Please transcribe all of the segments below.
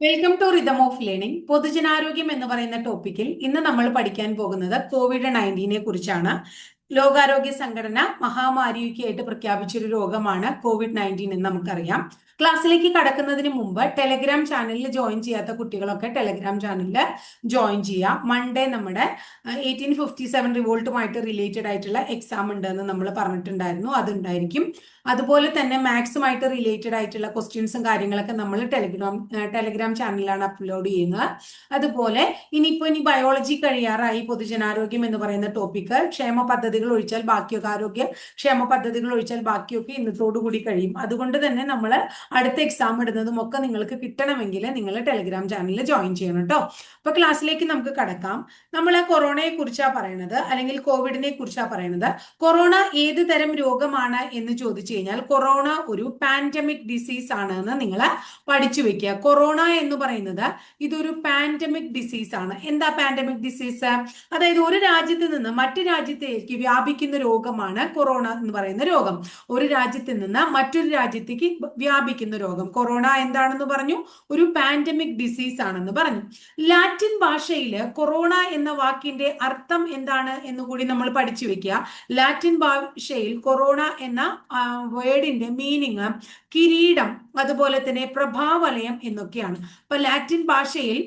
Welcome to rhythm of learning പൊതുജനാരോഗ്യം എന്ന് പറയുന്ന ടോപ്പിക്കിൽ ഇന്ന് നമ്മൾ പഠിക്കാൻ പോകുന്നത് കോവിഡ് നയന്റീനെ കുറിച്ചാണ്. ലോകാരോഗ്യ സംഘടന മഹാമാരിയൊക്കെയായിട്ട് പ്രഖ്യാപിച്ചൊരു രോഗമാണ് കോവിഡ് നയന്റീൻ എന്ന് നമുക്കറിയാം. ക്ലാസ്സിലേക്ക് കടക്കുന്നതിന് മുമ്പ് ടെലഗ്രാം ചാനലിൽ ജോയിൻ ചെയ്യാത്ത കുട്ടികളൊക്കെ ടെലഗ്രാം ചാനലിൽ ജോയിൻ ചെയ്യാം. മൺഡേ നമ്മുടെ എയ്റ്റീൻ ഫിഫ്റ്റി സെവൻ റിവോൾട്ടുമായിട്ട് റിലേറ്റഡ് ആയിട്ടുള്ള എക്സാം ഉണ്ട് എന്ന് നമ്മൾ പറഞ്ഞിട്ടുണ്ടായിരുന്നു. അതുണ്ടായിരിക്കും. അതുപോലെ തന്നെ മാത്സുമായിട്ട് റിലേറ്റഡ് ആയിട്ടുള്ള ക്വസ്റ്റ്യൻസും കാര്യങ്ങളൊക്കെ നമ്മൾ ടെലിഗ്രാം ടെലിഗ്രാം ചാനലിലാണ് അപ്ലോഡ് ചെയ്യുന്നത്. അതുപോലെ ഇനിയിപ്പോൾ ഇനി ബയോളജി കഴിയാറായി പൊതുജനാരോഗ്യം എന്ന് പറയുന്ന ടോപ്പിക്ക് ക്ഷേമ പദ്ധതികൾ ഒഴിച്ചാൽ ബാക്കിയൊക്കെ ആരോഗ്യ ക്ഷേമ പദ്ധതികൾ ഒഴിച്ചാൽ ബാക്കിയൊക്കെ ഇന്നത്തോടു കൂടി കഴിയും. അതുകൊണ്ട് തന്നെ നമ്മൾ അടുത്ത എക്സാം ഇടുന്നതും ഒക്കെ നിങ്ങൾക്ക് കിട്ടണമെങ്കിൽ നിങ്ങൾ ടെലിഗ്രാം ചാനലിൽ ജോയിൻ ചെയ്യണം കേട്ടോ അപ്പൊ ക്ലാസ്സിലേക്ക് നമുക്ക് കടക്കാം. നമ്മൾ കൊറോണയെ കുറിച്ചാണ് പറയണത് അല്ലെങ്കിൽ കോവിഡിനെ കുറിച്ചാണ് പറയണത്. കൊറോണ ഏത് തരം രോഗമാണ് എന്ന് ചോദിച്ചു കഴിഞ്ഞാൽ കൊറോണ ഒരു പാൻഡമിക് ഡിസീസ് ആണ് എന്ന് നിങ്ങൾ പഠിച്ചു വെക്കുക. കൊറോണ എന്ന് പറയുന്നത് ഇതൊരു പാൻഡമിക് ഡിസീസ് ആണ്. എന്താ പാൻഡമിക് ഡിസീസ് അതായത് ഒരു രാജ്യത്ത് നിന്ന് മറ്റു രാജ്യത്തേക്ക് വ്യാപിക്കുന്ന രോഗമാണ് കൊറോണ എന്ന് പറയുന്ന രോഗം. ഒരു രാജ്യത്ത് നിന്ന് മറ്റൊരു രാജ്യത്തേക്ക് വ്യാപിക്കുന്ന രോഗം. കൊറോണ എന്താണെന്ന് പറഞ്ഞു? ഒരു പാൻഡമിക് ഡിസീസ് ആണെന്ന് പറഞ്ഞു. ലാറ്റിൻ ഭാഷയിൽ കൊറോണ എന്ന വാക്കിന്റെ അർത്ഥം എന്താണ് എന്ന് കൂടി നമ്മൾ പഠിച്ചു വെക്കുക. ലാറ്റിൻ ഭാഷയിൽ കൊറോണ എന്ന വേർഡിന്റെ മീനിങ് കിരീടം അതുപോലെ തന്നെ പ്രഭാവലയം എന്നൊക്കെയാണ്. അപ്പൊ ലാറ്റിൻ ഭാഷയിൽ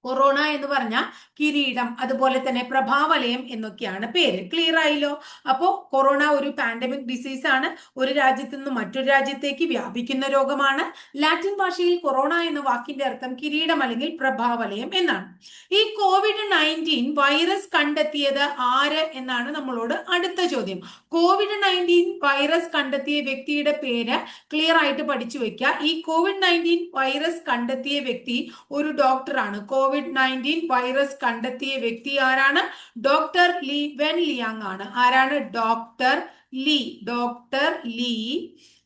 കൊറോണ എന്ന് പറഞ്ഞ കിരീടം അതുപോലെ തന്നെ പ്രഭാവലയം എന്നൊക്കെയാണ് പേര്. ക്ലിയർ ആയില്ലോ? അപ്പോ കൊറോണ ഒരു പാൻഡമിക് ഡിസീസ് ആണ്. ഒരു രാജ്യത്ത് നിന്ന് മറ്റൊരു രാജ്യത്തേക്ക് വ്യാപിക്കുന്ന രോഗമാണ്. ലാറ്റിൻ ഭാഷയിൽ കൊറോണ എന്ന വാക്കിന്റെ അർത്ഥം കിരീടം അല്ലെങ്കിൽ പ്രഭാവലയം എന്നാണ്. ഈ കോവിഡ് നയന്റീൻ വൈറസ് കണ്ടെത്തിയത് ആര് എന്നാണ് നമ്മളോട് അടുത്ത ചോദ്യം. കോവിഡ് നയന്റീൻ വൈറസ് കണ്ടെത്തിയ വ്യക്തിയുടെ പേര് ക്ലിയർ ആയിട്ട് പഠിച്ചു വെക്കുക ഈ കോവിഡ് നയന്റീൻ വൈറസ് കണ്ടെത്തിയ വ്യക്തി ഒരു ഡോക്ടറാണ് കോവിഡ് കോവിഡ് നയന്റീൻ വൈറസ് കണ്ടെത്തിയ വ്യക്തി ആരാണ്? ഡോക്ടർ ലീ വെൻ ലിയാങ് ആണ് ആരാണ്? Doctor Li. Doctor Li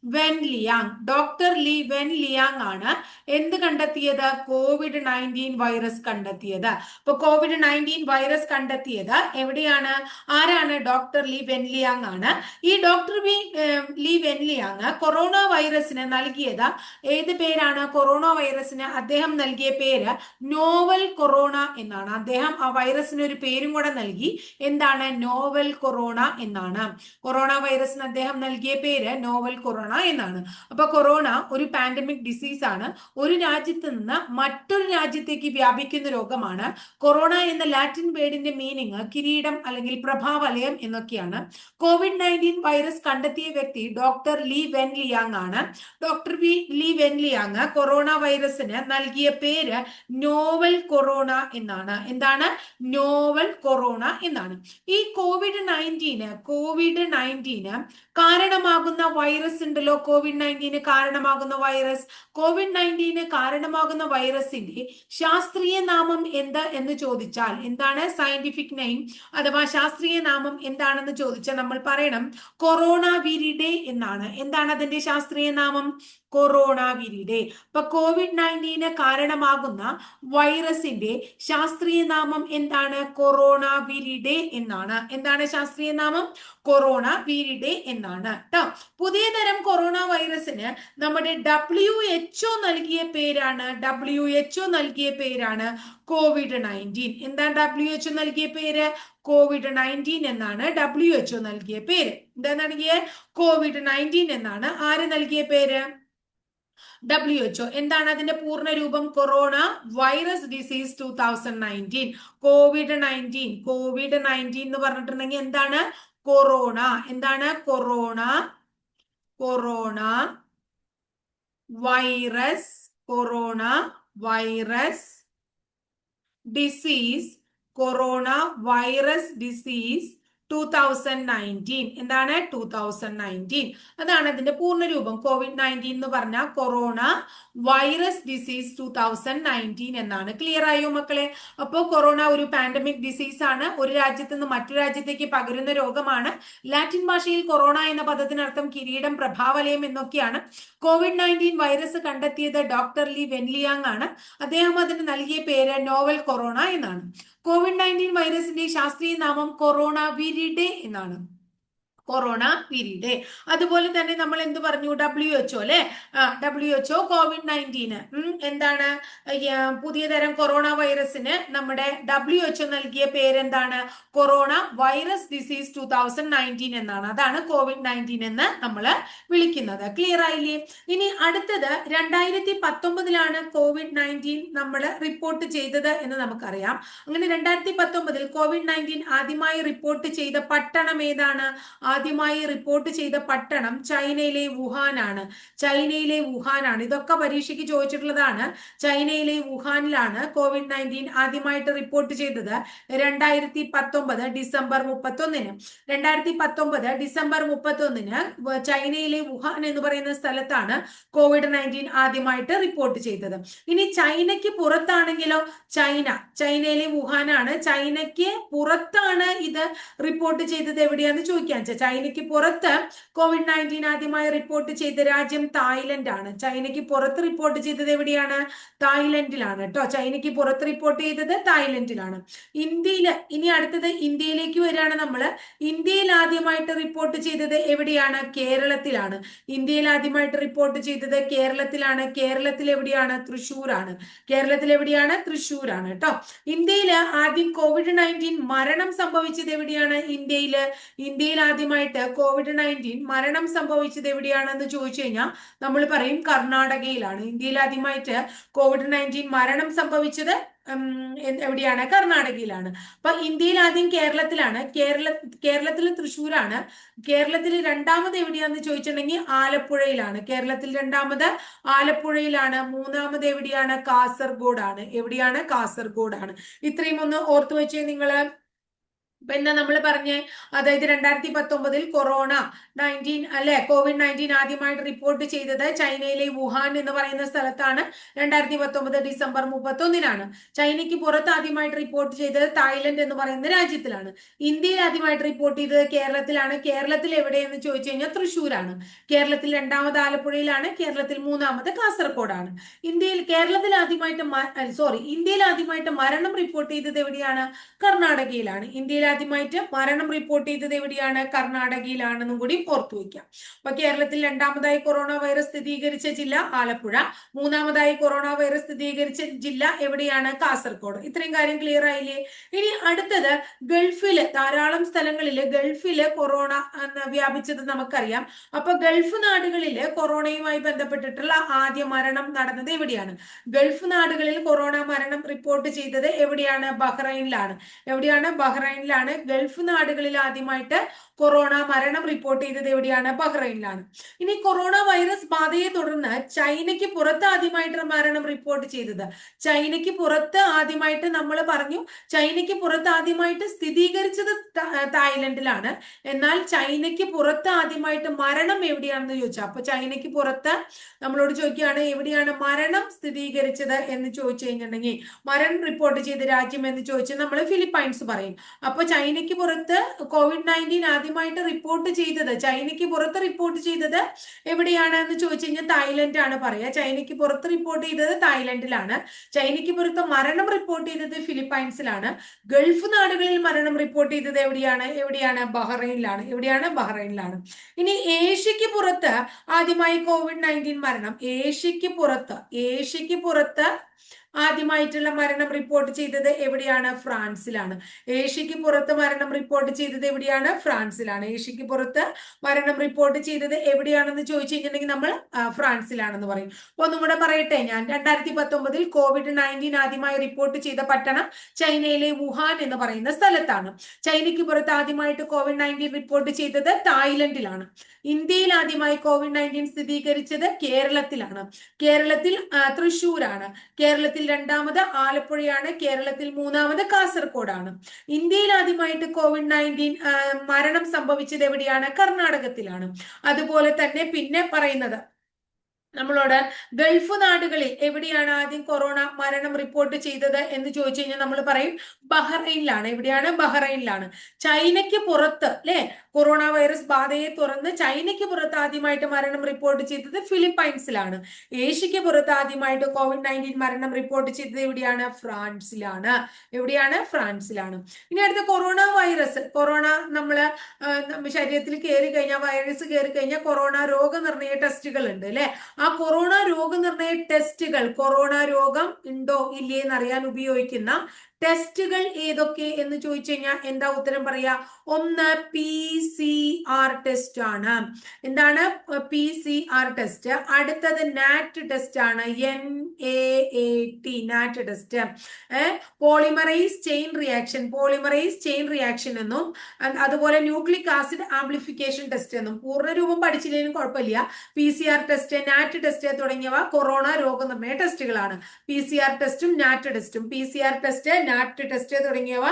Wen Liang doctor Li Wen Liang ആണ് എന്ത് കണ്ടെത്തിയത്? കോവിഡ് നയന്റീൻ വൈറസ് കണ്ടെത്തിയത്. അപ്പൊ കോവിഡ് നയന്റീൻ വൈറസ് കണ്ടെത്തിയത് എവിടെയാണ്? ആരാണ്? ഡോക്ടർ ലി വെൻ ലിയാങ് ആണ്. ഈ ഡോക്ടർ വി ലി വെൻ ലിയാങ് കൊറോണ വൈറസിന് നൽകിയത് ഏത് പേരാണ്? കൊറോണ വൈറസിന് അദ്ദേഹം നൽകിയ പേര് നോവൽ കൊറോണ എന്നാണ്. അദ്ദേഹം ആ വൈറസിന് ഒരു പേരും കൂടെ നൽകി. എന്താണ്? നോവൽ കൊറോണ എന്നാണ്. കൊറോണ വൈറസിന് അദ്ദേഹം നൽകിയ പേര് നോവൽ കൊറോണ എന്നാണ്. അപ്പൊ കൊറോണ ഒരു പാൻഡമിക് ഡിസീസ് ആണ്. ഒരു രാജ്യത്ത് നിന്ന് മറ്റൊരു രാജ്യത്തേക്ക് വ്യാപിക്കുന്ന രോഗമാണ്. കൊറോണ എന്ന ലാറ്റിൻ വേർഡിന്റെ മീനിങ് കിരീടം അല്ലെങ്കിൽ പ്രഭാവലയം എന്നൊക്കെയാണ്. കോവിഡ് നയന്റീൻ വൈറസ് കണ്ടെത്തിയ വ്യക്തി ഡോക്ടർ ലീ വെൻ ലിയാങ് ആണ്. ഡോക്ടർ വി ലീ വെൻ ലിയാങ് കൊറോണ വൈറസിന് നൽകിയ പേര് നോവൽ കൊറോണ എന്നാണ്. എന്താണ്? നോവൽ കൊറോണ എന്നാണ്. ഈ കോവിഡ് നയന്റീന് കോവിഡ് നയന്റീന് കാരണമാകുന്ന വൈറസ് ഉണ്ടല്ലോ കോവിഡ് നയന്റീന് കാരണമാകുന്ന വൈറസ് കോവിഡ് നയന്റീന് കാരണമാകുന്ന വൈറസിന്റെ ശാസ്ത്രീയ നാമം എന്ത് എന്ന് ചോദിച്ചാൽ എന്താണ്? സയന്റിഫിക് നെയിം അഥവാ ശാസ്ത്രീയ നാമം എന്താണെന്ന് ചോദിച്ചാൽ നമ്മൾ പറയണം കൊറോണ വിരിഡേ എന്നാണ്. എന്താണ് അതിന്റെ ശാസ്ത്രീയ നാമം? കൊറോണ വിരിയുടെ അപ്പൊ കോവിഡ് നയന്റീന് കാരണമാകുന്ന വൈറസിന്റെ ശാസ്ത്രീയ നാമം എന്താണ്? കൊറോണ വിരിഡെ എന്നാണ്. എന്താണ് ശാസ്ത്രീയ നാമം? കൊറോണ വിരിഡെ എന്നാണ് കേട്ടോ പുതിയ തരം കൊറോണ വൈറസിന് നമ്മുടെ ഡബ്ല്യു എച്ച്ഒ നൽകിയ പേരാണ്. ഡബ്ല്യു എച്ച്ഒ നൽകിയ പേരാണ് കോവിഡ് നയന്റീൻ. എന്താണ് ഡബ്ല്യു എച്ച്ഒ നൽകിയ പേര്? കോവിഡ് നയന്റീൻ എന്നാണ് ഡബ്ല്യു എച്ച്ഒ നൽകിയ പേര്. എന്താ നൽകിയ? കോവിഡ് നയന്റീൻ എന്നാണ്. ആര് നൽകിയ പേര്? ഡബ്ല്യു എച്ച്ഒ എന്താണ് അതിന്റെ പൂർണ രൂപം corona virus disease two thousand nineteen covid nineteen covid nineteen എന്ന് പറഞ്ഞിട്ടുണ്ടെങ്കിൽ എന്താണ്? കൊറോണ. എന്താണ്? Corona. Corona virus corona virus disease corona virus disease two thousand nineteen എന്താണ്? ടൂ തൗസൻഡ് നയന്റീൻ അതാണ് അതിന്റെ പൂർണ രൂപം കോവിഡ് നയന്റീൻ എന്ന് പറഞ്ഞാൽ corona virus disease two thousand nineteen എന്നാണ്. ക്ലിയർ ആയോ മക്കളെ? അപ്പോൾ കൊറോണ ഒരു പാൻഡമിക് ഡിസീസ് ആണ്. ഒരു രാജ്യത്ത് നിന്ന് മറ്റു രാജ്യത്തേക്ക് പകരുന്ന രോഗമാണ്. ലാറ്റിൻ ഭാഷയിൽ കൊറോണ എന്ന പദത്തിനർത്ഥം കിരീടം പ്രഭാവലയം എന്നൊക്കെയാണ്. കോവിഡ് നയന്റീൻ വൈറസ് കണ്ടെത്തിയത് ഡോക്ടർ ലി വെൻലിയാങ് ആണ്. അദ്ദേഹം അതിന് നൽകിയ പേര് നോവൽ കൊറോണ എന്നാണ്. കോവിഡ് നയന്റീൻ വൈറസിന്റെ ശാസ്ത്രീയ നാമം കൊറോണ വിരിഡെ എന്നാണ്. Corona period. അതുപോലെ തന്നെ നമ്മൾ എന്ത് പറഞ്ഞു? ഡബ്ല്യു എച്ച്ഒ അല്ലെ? W H O covid nineteen. എന്താണ്? പുതിയ തരം കൊറോണ വൈറസിന് നമ്മുടെ ഡബ്ല്യു എച്ച്ഒ നൽകിയ പേരെന്താണ്? Corona virus disease two thousand nineteen എന്നാണ്. അതാണ് കോവിഡ് നയന്റീൻ എന്ന് നമ്മൾ വിളിക്കുന്നത്. ക്ലിയർ ആയില്ലേ? ഇനി അടുത്തത് രണ്ടായിരത്തി പത്തൊമ്പതിലാണ് കോവിഡ് നയന്റീൻ നമ്മൾ റിപ്പോർട്ട് ചെയ്തത് എന്ന് നമുക്കറിയാം. അങ്ങനെ രണ്ടായിരത്തി പത്തൊമ്പതിൽ കോവിഡ് നയന്റീൻ ആദ്യമായി റിപ്പോർട്ട് ചെയ്ത പട്ടണം ഏതാണ്? ആദ്യമായി റിപ്പോർട്ട് ചെയ്ത പട്ടണം ചൈനയിലെ വുഹാനാണ്. ചൈനയിലെ വുഹാനാണ്. ഇതൊക്കെ പരീക്ഷയ്ക്ക് ചോദിച്ചിട്ടുള്ളതാണ്. ചൈനയിലെ വുഹാനിലാണ് കോവിഡ് നയന്റീൻ ആദ്യമായിട്ട് റിപ്പോർട്ട് ചെയ്തത് രണ്ടായിരത്തി പത്തൊമ്പത് ഡിസംബർ മുപ്പത്തൊന്നിന്. രണ്ടായിരത്തി പത്തൊമ്പത് ഡിസംബർ മുപ്പത്തൊന്നിന് ചൈനയിലെ വുഹാൻ എന്ന് പറയുന്ന സ്ഥലത്താണ് കോവിഡ് നയന്റീൻ ആദ്യമായിട്ട് റിപ്പോർട്ട് ചെയ്തത്. ഇനി ചൈനയ്ക്ക് പുറത്താണെങ്കിലോ? ചൈന. ചൈനയിലെ വുഹാനാണ്. ചൈനയ്ക്ക് പുറത്താണ് ഇത് റിപ്പോർട്ട് ചെയ്തത് എവിടെയാന്ന് ചോദിക്കാൻ ചൈനയ്ക്ക് പുറത്ത് കോവിഡ് നയന്റീൻ ആദ്യമായി റിപ്പോർട്ട് ചെയ്ത രാജ്യം തായ്ലൻഡ് ആണ് ചൈനയ്ക്ക് പുറത്ത് റിപ്പോർട്ട് ചെയ്തത് എവിടെയാണ്? തായ്ലൻഡിലാണ് കേട്ടോ. ചൈനയ്ക്ക് പുറത്ത് റിപ്പോർട്ട് ചെയ്തത് തായ്ലൻഡിലാണ്. ഇന്ത്യയിൽ ഇനി അടുത്തത് ഇന്ത്യയിലേക്ക് വരികയാണ് നമ്മൾ ഇന്ത്യയിൽ ആദ്യമായിട്ട് റിപ്പോർട്ട് ചെയ്തത് എവിടെയാണ്? കേരളത്തിലാണ്. ഇന്ത്യയിൽ ആദ്യമായിട്ട് റിപ്പോർട്ട് ചെയ്തത് കേരളത്തിലാണ്. കേരളത്തിൽ എവിടെയാണ്? തൃശ്ശൂരാണ്. കേരളത്തിൽ എവിടെയാണ്? തൃശ്ശൂരാണ് കേട്ടോ. ഇന്ത്യയിൽ ആദ്യം കോവിഡ് നയന്റീൻ മരണം സംഭവിച്ചത് എവിടെയാണ്? ഇന്ത്യയിൽ ഇന്ത്യയിൽ ആദ്യമായിട്ട് കോവിഡ് നയന്റീൻ മരണം സംഭവിച്ചത് എവിടെയാണെന്ന് ചോദിച്ചു കഴിഞ്ഞാൽ നമ്മൾ പറയും കർണാടകയിലാണ്. ഇന്ത്യയിൽ ആദ്യമായിട്ട് കോവിഡ് നയന്റീൻ മരണം സംഭവിച്ചത് എവിടെയാണ്? കർണാടകയിലാണ്. അപ്പൊ ഇന്ത്യയിൽ ആദ്യം കേരളത്തിലാണ്. കേരള കേരളത്തിൽ തൃശ്ശൂരാണ്. കേരളത്തിൽ രണ്ടാമത് എവിടെയാന്ന് ചോദിച്ചിട്ടുണ്ടെങ്കിൽ ആലപ്പുഴയിലാണ്. കേരളത്തിൽ രണ്ടാമത് ആലപ്പുഴയിലാണ്. മൂന്നാമത് എവിടെയാണ്? കാസർഗോഡാണ്. എവിടെയാണ്? കാസർഗോഡാണ്. ഇത്രയും ഒന്ന് ഓർത്തു വെച്ചേ നിങ്ങൾ. ഇപ്പൊ എന്താ നമ്മൾ പറഞ്ഞേ? അതായത് രണ്ടായിരത്തി പത്തൊമ്പതിൽ കൊറോണ നയന്റീൻ അല്ലെ? കോവിഡ് നയന്റീൻ ആദ്യമായിട്ട് റിപ്പോർട്ട് ചെയ്തത് ചൈനയിലെ വുഹാൻ എന്ന് പറയുന്ന സ്ഥലത്താണ്. രണ്ടായിരത്തി പത്തൊമ്പത് ഡിസംബർ മുപ്പത്തൊന്നിനാണ്. ചൈനയ്ക്ക് പുറത്ത് ആദ്യമായിട്ട് റിപ്പോർട്ട് ചെയ്തത് തായ്ലൻഡ് എന്ന് പറയുന്ന രാജ്യത്തിലാണ്. ഇന്ത്യയിൽ ആദ്യമായിട്ട് റിപ്പോർട്ട് ചെയ്തത് കേരളത്തിലാണ്. കേരളത്തിൽ എവിടെയെന്ന് ചോദിച്ചു കഴിഞ്ഞാൽ തൃശ്ശൂരാണ്. കേരളത്തിൽ രണ്ടാമത് ആലപ്പുഴയിലാണ്. കേരളത്തിൽ മൂന്നാമത് കാസർഗോഡാണ്. ഇന്ത്യയിൽ കേരളത്തിൽ ആദ്യമായിട്ട് സോറി ഇന്ത്യയിൽ ആദ്യമായിട്ട് മരണം റിപ്പോർട്ട് ചെയ്തത് എവിടെയാണ്? കർണാടകയിലാണ്. ഇന്ത്യയിൽ ആദ്യമായിട്ട് മരണം റിപ്പോർട്ട് ചെയ്തത് എവിടെയാണ്? കർണാടകയിലാണെന്നും കൂടി ഓർത്തു വയ്ക്കാം. അപ്പൊ കേരളത്തിൽ രണ്ടാമതായി കൊറോണ വൈറസ് സ്ഥിരീകരിച്ച ജില്ല ആലപ്പുഴ. മൂന്നാമതായി കൊറോണ വൈറസ് സ്ഥിരീകരിച്ച ജില്ല എവിടെയാണ്? കാസർഗോഡ്. ഇത്രയും കാര്യം ക്ലിയർ ആയില്ലേ? ഇനി അടുത്തത് ഗൾഫിൽ ധാരാളം സ്ഥലങ്ങളിൽ ഗൾഫിൽ കൊറോണ വ്യാപിച്ചത് നമുക്കറിയാം. അപ്പൊ ഗൾഫ് നാടുകളിൽ കൊറോണയുമായി ബന്ധപ്പെട്ടിട്ടുള്ള ആദ്യ മരണം നടന്നത് എവിടെയാണ്? ഗൾഫ് നാടുകളിൽ കൊറോണ മരണം റിപ്പോർട്ട് ചെയ്തത് എവിടെയാണ്? ബഹ്റൈനിലാണ്. എവിടെയാണ്? ബഹ്റൈനിലാണ്. ഗൾഫ് നാടുകളിൽ ആദ്യമായിട്ട് കൊറോണ മരണം റിപ്പോർട്ട് ചെയ്തത് എവിടെയാണ്? ബഹ്റൈനിലാണ്. ഇനി കൊറോണ വൈറസ് ബാധയെ തുടർന്ന് ചൈനയ്ക്ക് പുറത്ത് ആദ്യമായിട്ട് മരണം റിപ്പോർട്ട് ചെയ്തത്. ചൈനയ്ക്ക് പുറത്ത് ആദ്യമായിട്ട് നമ്മൾ പറഞ്ഞു ചൈനയ്ക്ക് പുറത്ത് ആദ്യമായിട്ട് സ്ഥിരീകരിച്ചത് തായ്ലൻഡിലാണ്. എന്നാൽ ചൈനയ്ക്ക് പുറത്ത് ആദ്യമായിട്ട് മരണം എവിടെയാണെന്ന് ചോദിച്ചാൽ അപ്പൊ ചൈനയ്ക്ക് പുറത്ത് നമ്മളോട് ചോദിക്കുകയാണ് എവിടെയാണ് മരണം സ്ഥിരീകരിച്ചത് എന്ന് ചോദിച്ചു കഴിഞ്ഞിട്ടുണ്ടെങ്കിൽ മരണം റിപ്പോർട്ട് ചെയ്ത രാജ്യം എന്ന് ചോദിച്ചാൽ നമ്മൾ ഫിലിപ്പൈൻസ് പറയും. അപ്പൊ ചൈനയ്ക്ക് പുറത്ത് കോവിഡ് നയന്റീൻ ആദ്യമായിട്ട് റിപ്പോർട്ട് ചെയ്തത് ചൈനയ്ക്ക് പുറത്ത് റിപ്പോർട്ട് ചെയ്തത് എവിടെയാണ് എന്ന് ചോദിച്ചു കഴിഞ്ഞാൽ തായ്ലൻഡ് ആണ് പറയുക. ചൈനയ്ക്ക് പുറത്ത് റിപ്പോർട്ട് ചെയ്തത് തായ്ലൻഡിലാണ്. ചൈനയ്ക്ക് പുറത്ത് മരണം റിപ്പോർട്ട് ചെയ്തത് ഫിലിപ്പൈൻസിലാണ്. ഗൾഫ് നാടുകളിൽ മരണം റിപ്പോർട്ട് ചെയ്തത് എവിടെയാണ്? എവിടെയാണ്? ബഹ്റൈനിലാണ്. എവിടെയാണ്? ബഹ്റൈനിലാണ്. ഇനി ഏഷ്യക്ക് പുറത്ത് ആദ്യമായി കോവിഡ് നയന്റീൻ മരണം. ഏഷ്യക്ക് പുറത്ത് ഏഷ്യക്ക് പുറത്ത് ആദ്യമായിട്ടുള്ള മരണം റിപ്പോർട്ട് ചെയ്തത് എവിടെയാണ്? ഫ്രാൻസിലാണ്. ഏഷ്യക്ക് പുറത്ത് മരണം റിപ്പോർട്ട് ചെയ്തത് എവിടെയാണ്? ഫ്രാൻസിലാണ്. ഏഷ്യക്ക് പുറത്ത് മരണം റിപ്പോർട്ട് ചെയ്തത് എവിടെയാണെന്ന് ചോദിച്ചു കഴിഞ്ഞിട്ടുണ്ടെങ്കിൽ നമ്മൾ ഫ്രാൻസിലാണെന്ന് പറയും. അപ്പൊ ഒന്നും കൂടെ പറയട്ടെ. ഞാൻ രണ്ടായിരത്തി പത്തൊമ്പതിൽ കോവിഡ് നയന്റീൻ ആദ്യമായി റിപ്പോർട്ട് ചെയ്ത പട്ടണം ചൈനയിലെ വുഹാൻ എന്ന് പറയുന്ന സ്ഥലത്താണ്. ചൈനയ്ക്ക് പുറത്ത് ആദ്യമായിട്ട് കോവിഡ് നയന്റീൻ റിപ്പോർട്ട് ചെയ്തത് തായ്ലൻഡിലാണ്. ഇന്ത്യയിൽ ആദ്യമായി കോവിഡ് നയന്റീൻ സ്ഥിരീകരിച്ചത് കേരളത്തിലാണ്. കേരളത്തിൽ തൃശൂരാണ് കേരളത്തിൽ രണ്ടാമത് ആലപ്പുഴയാണ് കേരളത്തിൽ മൂന്നാമത് കാസർഗോഡാണ്. ഇന്ത്യയിൽ ആദ്യമായിട്ട് കോവിഡ് നയന്റീൻ മരണം സംഭവിച്ചത് എവിടെയാണ്? കർണാടകത്തിലാണ്. അതുപോലെ തന്നെ പിന്നെ പറയുന്നത് നമ്മളോട് ഗൾഫ് നാടുകളിൽ എവിടെയാണ് ആദ്യം കൊറോണ മരണം റിപ്പോർട്ട് ചെയ്തത് എന്ന് ചോദിച്ചു കഴിഞ്ഞാൽ നമ്മൾ പറയും ബഹ്റൈനിലാണ്. എവിടെയാണ്? ബഹ്റൈനിലാണ്. ചൈനയ്ക്ക് പുറത്ത് അല്ലെ? കൊറോണ വൈറസ് ബാധയെ തുറന്ന് ചൈനയ്ക്ക് പുറത്ത് ആദ്യമായിട്ട് മരണം റിപ്പോർട്ട് ചെയ്തത് ഫിലിപ്പൈൻസിലാണ്. ഏഷ്യയ്ക്ക് പുറത്ത് ആദ്യമായിട്ട് കോവിഡ് നയന്റീൻ മരണം റിപ്പോർട്ട് ചെയ്തത് എവിടെയാണ്? ഫ്രാൻസിലാണ്. എവിടെയാണ്? ഫ്രാൻസിലാണ്. ഇനി അടുത്ത കൊറോണ വൈറസ്. കൊറോണ നമ്മൾ ശരീരത്തിൽ കയറി കഴിഞ്ഞാൽ വൈറസ് കയറി കഴിഞ്ഞാൽ കൊറോണ രോഗനിർണയ ടെസ്റ്റുകൾ ഉണ്ട് അല്ലെ? ആ കൊറോണ രോഗനിർണയ ടെസ്റ്റുകൾ കൊറോണ രോഗം ഉണ്ടോ ഇല്ലേ എന്ന് അറിയാൻ ഉപയോഗിക്കുന്ന ടെസ്റ്റുകൾ ഏതൊക്കെ എന്ന് ചോദിച്ചു കഴിഞ്ഞാൽ എന്താ ഉത്തരം പറയാ? ഒന്ന് പി സി ആർ ടെസ്റ്റ് ആണ്. എന്താണ്? പി സി ആർ ടെസ്റ്റ് അടുത്തത് നാറ്റ് ടെസ്റ്റ് ആണ്. N A A T NAT test polymerise chain reaction polymerise chain reaction എന്നും അതുപോലെ ന്യൂക്ലിക് ആസിഡ് ആംപ്ലിഫിക്കേഷൻ ടെസ്റ്റ് എന്നും. പൂർണരൂപം പഠിച്ചില്ലെങ്കിലും കുഴപ്പമില്ല. P C R test NAT test തുടങ്ങിയവ കൊറോണ രോഗനിർണയ ടെസ്റ്റുകളാണ് പി സി ആർ ടെസ്റ്റും നാറ്റ് ടെസ്റ്റും P C R test NAT test തുടങ്ങിയവ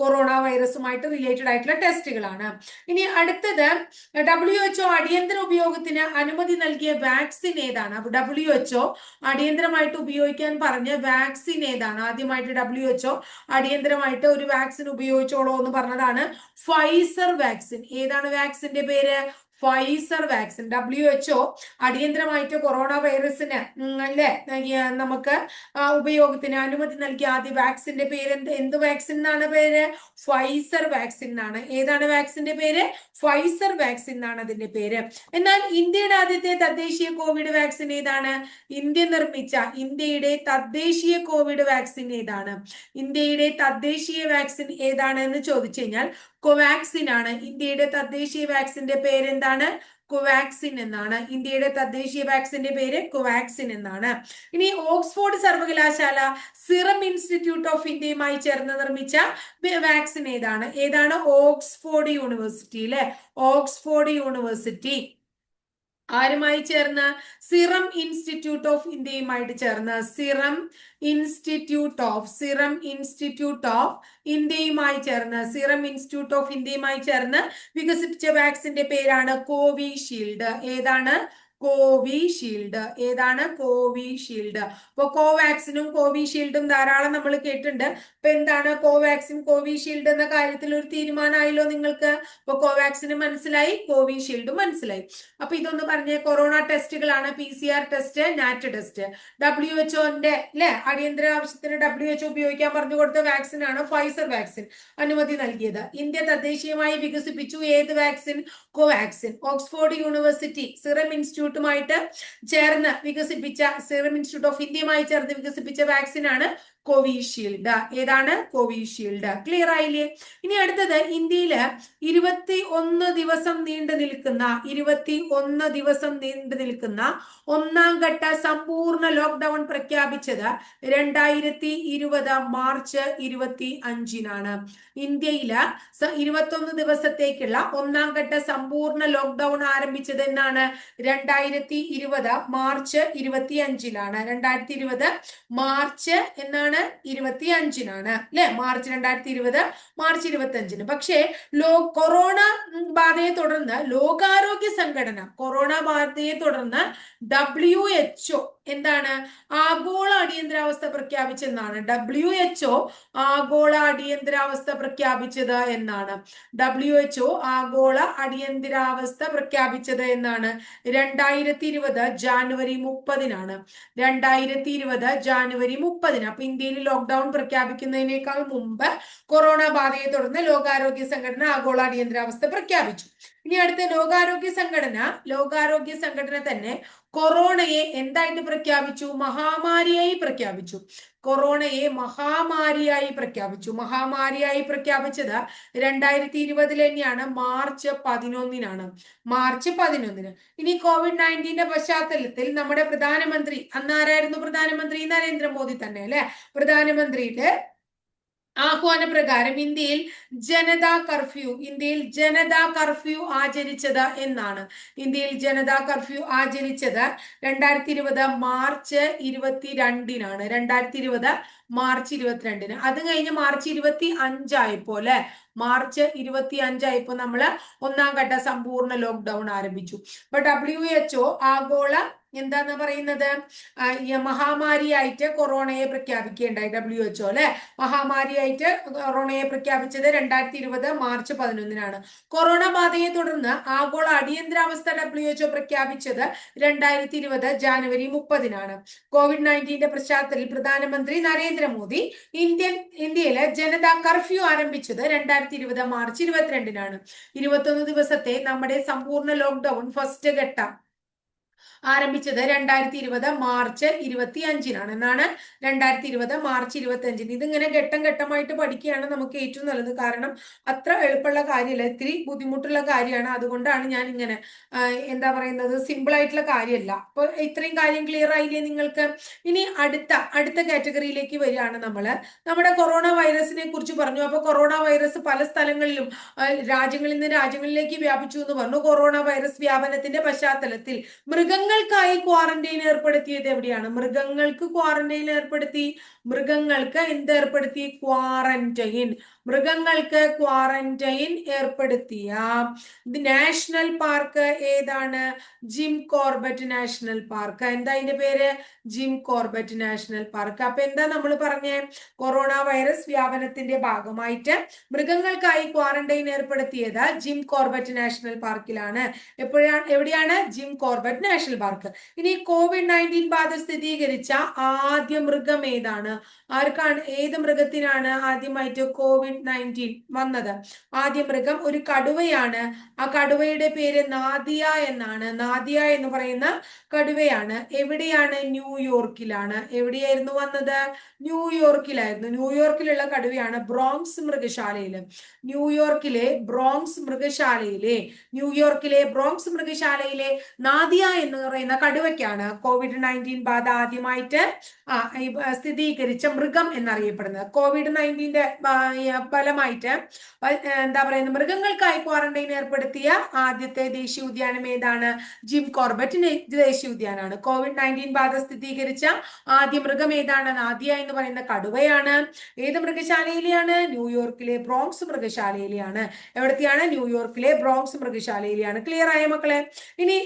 കൊറോണ വൈറസുമായിട്ട് റിലേറ്റഡ് ആയിട്ടുള്ള ടെസ്റ്റുകളാണ് ഇനി അടുത്തത് ഡബ്ല്യു എച്ച്ഒ അടിയന്തര ഉപയോഗത്തിന് അനുമതി നൽകിയ വാക്സിൻ ഏതാണ്? ഡബ്ല്യു എച്ച്ഒ അടിയന്തരമായിട്ട് ഉപയോഗിക്കാൻ പറഞ്ഞ വാക്സിൻ ഏതാണ്? ആദ്യമായിട്ട് ഡബ്ല്യു എച്ച്ഒ അടിയന്തരമായിട്ട് ഒരു വാക്സിൻ ഉപയോഗിച്ചോളൂ എന്ന് പറഞ്ഞതാണ് ഫൈസർ വാക്സിൻ ഏതാണ് വാക്സിന്റെ പേര്? Pfizer vaccine W H O അടിയന്തരമായിട്ട് കൊറോണ വൈറസിന് അല്ലെ? നമുക്ക് ഉപയോഗത്തിന് അനുമതി നൽകിയ ആദ്യ വാക്സിന്റെ പേര് എന്ത്? എന്ത് വാക്സിൻ എന്നാണ് പേര്? ഫൈസർ വാക്സിൻ എന്നാണ് ഏതാണ് വാക്സിന്റെ പേര്? ഫൈസർ വാക്സിൻ എന്നാണ് അതിന്റെ പേര്. എന്നാൽ ഇന്ത്യയുടെ ആദ്യത്തെ തദ്ദേശീയ കോവിഡ് വാക്സിൻ ഏതാണ്? ഇന്ത്യ നിർമ്മിച്ച ഇന്ത്യയുടെ തദ്ദേശീയ കോവിഡ് വാക്സിൻ ഏതാണ്? ഇന്ത്യയുടെ തദ്ദേശീയ വാക്സിൻ ഏതാണ് എന്ന് ചോദിച്ചു കഴിഞ്ഞാൽ കോവാക്സിൻ ആണ്. ഇന്ത്യയുടെ തദ്ദേശീയ വാക്സിന്റെ പേര് എന്താണ്? കോവാക്സിൻ എന്നാണ്. ഇന്ത്യയുടെ തദ്ദേശീയ വാക്സിന്റെ പേര് കോവാക്സിൻ എന്നാണ്. ഇനി ഓക്സ്ഫോർഡ് സർവകലാശാല സിറം ഇൻസ്റ്റിറ്റ്യൂട്ട് ഓഫ് ഇന്ത്യയുമായി ചേർന്ന് നിർമ്മിച്ച വാക്സിൻ ഏതാണ്? ഏതാണ്? ഓക്സ്ഫോർഡ് യൂണിവേഴ്സിറ്റി അല്ലെ ഓക്സ്ഫോർഡ് യൂണിവേഴ്സിറ്റി ആരുമായി ചേർന്ന്? സിറം ഇൻസ്റ്റിറ്റ്യൂട്ട് ഓഫ് ഇന്ത്യയുമായിട്ട് ചേർന്ന്. Serum institute of serum institute of ഇന്ത്യയുമായി ചേർന്ന്. സിറം ഇൻസ്റ്റിറ്റ്യൂട്ട് ഓഫ് ഇന്ത്യയുമായി ചേർന്ന് വികസിപ്പിച്ച വാക്സിന്റെ പേരാണ് കോവിഷീൽഡ്. ഏതാണ്? കോവിഷീൽഡ്. ഏതാണ് കോവിഷീൽഡ്? അപ്പൊ കോവാക്സിനും കോവിഷീൽഡും ധാരാളം നമ്മൾ കേട്ടിട്ടുണ്ട്. അപ്പൊ എന്താണ് കോവാക്സിൻ കോവിഷീൽഡ് എന്ന കാര്യത്തിൽ ഒരു തീരുമാനമായല്ലോ നിങ്ങൾക്ക്? അപ്പൊ കോവാക്സിന് മനസ്സിലായി കോവിഷീൽഡും മനസ്സിലായി. അപ്പൊ ഇതൊന്ന് പറഞ്ഞ corona ടെസ്റ്റുകളാണ് P C R test NAT test. W എച്ച്ഒന്റെ അല്ലെ അടിയന്തര ആവശ്യത്തിന് ഡബ്ല്യു എച്ച്ഒ ഉപയോഗിക്കാൻ പറഞ്ഞു കൊടുത്ത വാക്സിൻ ആണ് ഫൈസർ വാക്സിൻ അനുമതി നൽകിയത്. ഇന്ത്യ തദ്ദേശീയമായി വികസിപ്പിച്ചു. ഏത് vaccine? Covaxin. Oxford university serum institute ഇൻസ്റ്റിറ്റ്യൂട്ടുമായിട്ട് ചേർന്ന് വികസിപ്പിച്ച സീറം ഇൻസ്റ്റിറ്റ്യൂട്ട് ഓഫ് ഇന്ത്യയുമായി ചേർന്ന് വികസിപ്പിച്ച വാക്സിൻ ആണ് കോവിഷീൽഡ് ഏതാണ്? കോവിഷീൽഡ് ക്ലിയർ ആയില്ലേ? ഇനി അടുത്തത് ഇന്ത്യയിൽ ഇരുപത്തി ഒന്ന് ദിവസം നീണ്ടു നിൽക്കുന്ന ഇരുപത്തി ഒന്ന് ദിവസം നീണ്ടു നിൽക്കുന്ന ഒന്നാം ഘട്ട സമ്പൂർണ ലോക്ക്ഡൌൺ പ്രഖ്യാപിച്ചത് രണ്ടായിരത്തി ഇരുപത് മാർച്ച് ഇരുപത്തി അഞ്ചിനാണ് ഇന്ത്യയിൽ ഇരുപത്തൊന്ന് ദിവസത്തേക്കുള്ള ഒന്നാം ഘട്ട സമ്പൂർണ ലോക്ക്ഡൌൺ ആരംഭിച്ചത് എന്നാണ്. രണ്ടായിരത്തി ഇരുപത് മാർച്ച് ഇരുപത്തി അഞ്ചിലാണ് രണ്ടായിരത്തി ഇരുപത് മാർച്ച് എന്നാണ് ഇരുപത്തി അഞ്ചിനാണ് അല്ലെ? മാർച്ച് രണ്ടായിരത്തി ഇരുപത് മാർച്ച് ഇരുപത്തി അഞ്ചിന് പക്ഷേ ലോ കൊറോണ ബാധയെ തുടർന്ന് ലോകാരോഗ്യ സംഘടന കൊറോണ ബാധയെ തുടർന്ന് ഡബ്ല്യു എച്ച്ഒ എന്താണ്? ആഗോള അടിയന്തരാവസ്ഥ പ്രഖ്യാപിച്ചെന്നാണ്. ഡബ്ല്യു എച്ച്ഒ ആഗോള അടിയന്തരാവസ്ഥ പ്രഖ്യാപിച്ചത് എന്നാണ്. ഡബ്ല്യു എച്ച്ഒ ആഗോള അടിയന്തരാവസ്ഥ പ്രഖ്യാപിച്ചത് എന്നാണ്. രണ്ടായിരത്തി ഇരുപത് ജാനുവരി മുപ്പതിനാണ്. രണ്ടായിരത്തി ഇരുപത് ജാനുവരി മുപ്പതിന്. അപ്പൊ ഇന്ത്യയിൽ ലോക്ക്ഡൌൺ പ്രഖ്യാപിക്കുന്നതിനേക്കാൾ മുമ്പ് കൊറോണ ബാധയെ തുടർന്ന് ലോകാരോഗ്യ സംഘടന ആഗോള അടിയന്തരാവസ്ഥ പ്രഖ്യാപിച്ചു. ഇനി അടുത്ത ലോകാരോഗ്യ സംഘടന ലോകാരോഗ്യ സംഘടന തന്നെ കൊറോണയെ എന്തായിട്ട് പ്രഖ്യാപിച്ചു? മഹാമാരിയായി പ്രഖ്യാപിച്ചു. കൊറോണയെ മഹാമാരിയായി പ്രഖ്യാപിച്ചു. മഹാമാരിയായി പ്രഖ്യാപിച്ചത് രണ്ടായിരത്തി ഇരുപതിൽ തന്നെയാണ്. മാർച്ച് പതിനൊന്നിനാണ്. മാർച്ച് പതിനൊന്നിന്. ഇനി കോവിഡ് നയന്റീന്റെ പശ്ചാത്തലത്തിൽ നമ്മുടെ പ്രധാനമന്ത്രി അന്നാരായിരുന്നു പ്രധാനമന്ത്രി? നരേന്ദ്രമോദി തന്നെ അല്ലെ? പ്രധാനമന്ത്രിയുടെ ആഹ്വാന പ്രകാരം ഇന്ത്യയിൽ ജനതാ കർഫ്യൂ ഇന്ത്യയിൽ ജനതാ കർഫ്യൂ ആചരിച്ചത് എന്നാണ്. ഇന്ത്യയിൽ ജനതാ കർഫ്യൂ ആചരിച്ചത് രണ്ടായിരത്തി ഇരുപത് മാർച്ച് ഇരുപത്തിരണ്ടിനാണ്. രണ്ടായിരത്തി ഇരുപത് മാർച്ച് ഇരുപത്തിരണ്ടിന്. അത് കഴിഞ്ഞ് മാർച്ച് ഇരുപത്തി അഞ്ചായപ്പോ അല്ലെ മാർച്ച് ഇരുപത്തി അഞ്ചായപ്പോ നമ്മൾ ഒന്നാം ഘട്ട സമ്പൂർണ ലോക്ക്ഡൌൺ ആരംഭിച്ചു. അപ്പൊ ഡബ്ല്യു എച്ച്ഒ ആഗോള എന്താന്ന് പറയുന്നത്? മഹാമാരിയായിട്ട് കൊറോണയെ പ്രഖ്യാപിക്കുകയുണ്ടായി ഡബ്ല്യു എച്ച് ഒ അല്ലെ? മഹാമാരിയായിട്ട് കൊറോണയെ പ്രഖ്യാപിച്ചത് രണ്ടായിരത്തി ഇരുപത് മാർച്ച് പതിനൊന്നിനാണ്. കൊറോണ ബാധയെ തുടർന്ന് ആഗോള അടിയന്തരാവസ്ഥ ഡബ്ല്യു എച്ച്ഒ പ്രഖ്യാപിച്ചത് രണ്ടായിരത്തി ഇരുപത് ജാനുവരി മുപ്പതിനാണ്. കോവിഡ് നയന്റീന്റെ പശ്ചാത്തലത്തിൽ പ്രധാനമന്ത്രി നരേന്ദ്രമോദി ഇന്ത്യൻ ഇന്ത്യയിലെ ജനതാ കർഫ്യൂ ആരംഭിച്ചത് രണ്ടായിരത്തി ഇരുപത് മാർച്ച് ഇരുപത്തിരണ്ടിനാണ്. ഇരുപത്തൊന്ന് ദിവസത്തെ നമ്മുടെ സമ്പൂർണ ലോക്ക്ഡൌൺ ഫസ്റ്റ് ഘട്ടം. ആരംഭിച്ചത് രണ്ടായിരത്തി ഇരുപത് മാർച്ച് ഇരുപത്തി അഞ്ചിനാണ് എന്നാണ് രണ്ടായിരത്തി ഇരുപത് മാർച്ച് ഇരുപത്തി അഞ്ചിന് ഇതിങ്ങനെ ഘട്ടം ഘട്ടമായിട്ട് പഠിക്കുകയാണ് നമുക്ക് ഏറ്റവും നല്ലത്. കാരണം അത്ര എളുപ്പമുള്ള കാര്യമല്ല. ഇത്തിരി ബുദ്ധിമുട്ടുള്ള കാര്യമാണ്. അതുകൊണ്ടാണ് ഞാൻ ഇങ്ങനെ എന്താ പറയുന്നത് സിമ്പിൾ ആയിട്ടുള്ള കാര്യമല്ല. അപ്പൊ ഇത്രയും കാര്യം ക്ലിയർ ആയില്ലേ നിങ്ങൾക്ക്? ഇനി അടുത്ത അടുത്ത കാറ്റഗറിയിലേക്ക് വരികയാണ് നമ്മൾ നമ്മുടെ കൊറോണ വൈറസിനെ കുറിച്ച് പറഞ്ഞു. അപ്പൊ കൊറോണ വൈറസ് പല സ്ഥലങ്ങളിലും രാജ്യങ്ങളിൽ നിന്ന് രാജ്യങ്ങളിലേക്ക് വ്യാപിച്ചു എന്ന് പറഞ്ഞു. കൊറോണ വൈറസ് വ്യാപനത്തിന്റെ പശ്ചാത്തലത്തിൽ മൃഗങ്ങൾക്കായി ക്വാറന്റൈൻ ഏർപ്പെടുത്തിയത് എവിടെയാണ്? മൃഗങ്ങൾക്ക് ക്വാറന്റൈൻ ഏർപ്പെടുത്തി. മൃഗങ്ങൾക്ക് എന്ത് ഏർപ്പെടുത്തി? ക്വാറന്റൈൻ മൃഗങ്ങൾക്ക് ക്വാറന്റൈൻ ഏർപ്പെടുത്തിയ. നാഷണൽ പാർക്ക് ഏതാണ്? ജിം കോർബറ്റ് നാഷണൽ പാർക്ക് എന്താ അതിന്റെ പേര്? ജിം കോർബറ്റ് നാഷണൽ പാർക്ക് അപ്പൊ എന്താ നമ്മൾ പറഞ്ഞേ? കൊറോണ വൈറസ് വ്യാപനത്തിന്റെ ഭാഗമായിട്ട് മൃഗങ്ങൾക്കായി ക്വാറന്റൈൻ ഏർപ്പെടുത്തിയത് ജിം കോർബറ്റ് നാഷണൽ പാർക്കിലാണ് എപ്പോഴാണ്? എവിടെയാണ്? ജിം കോർബറ്റ് നാഷണൽ പാർക്ക് ഇനി കോവിഡ് നയന്റീൻ ബാധ സ്ഥിരീകരിച്ച ആദ്യ മൃഗം ഏതാണ്? ആർക്കാണ്? ഏത് മൃഗത്തിനാണ് ആദ്യമായിട്ട് കോവിഡ് നയന്റീൻ വന്നത്? ആദ്യ മൃഗം ഒരു കടുവയാണ്. ആ കടുവയുടെ പേര് നാദിയ എന്നാണ്. നാദിയ എന്ന് പറയുന്ന കടുവയാണ്. എവിടെയാണ്? ന്യൂയോർക്കിലാണ് എവിടെയായിരുന്നു വന്നത്? ന്യൂയോർക്കിലായിരുന്നു ന്യൂയോർക്കിലുള്ള കടുവയാണ് ബ്രോങ്സ് മൃഗശാലയിൽ ന്യൂയോർക്കിലെ ബ്രോങ്സ് മൃഗശാലയിലെ ന്യൂയോർക്കിലെ ബ്രോങ്സ് മൃഗശാലയിലെ നാദിയ എന്ന് പറയുന്ന കടുവയ്ക്കാണ് കോവിഡ് നയന്റീൻ ബാധ ആദ്യമായിട്ട് സ്ഥിരീകരിച്ച മൃഗം എന്നറിയപ്പെടുന്നത്. കോവിഡ് നയന്റീന്റെ ഫലമായിട്ട് എന്താ പറയുന്നത് മൃഗങ്ങൾക്കായി ക്വാറന്റൈൻ ഏർപ്പെടുത്തിയ ആദ്യത്തെ ദേശീയ ഉദ്യാനം ഏതാണ്? ജിം കോർബറ്റ് ദേശീയ ഉദ്യാനമാണ്. കോവിഡ് നയന്റീൻ ബാധ സ്ഥിരീകരിച്ച ആദ്യ മൃഗം ഏതാണ്? നാദിയ എന്ന് പറയുന്ന കടുവയാണ്. ഏത് മൃഗശാലയിലെയാണ്? ന്യൂയോർക്കിലെ ബ്രോങ്സ് മൃഗശാലയിലെയാണ്. എവിടത്തെയാണ്? ന്യൂയോർക്കിലെ ബ്രോങ്സ് മൃഗശാലയിലെയാണ്. ക്ലിയർ ആയ മക്കളെ? ഇനി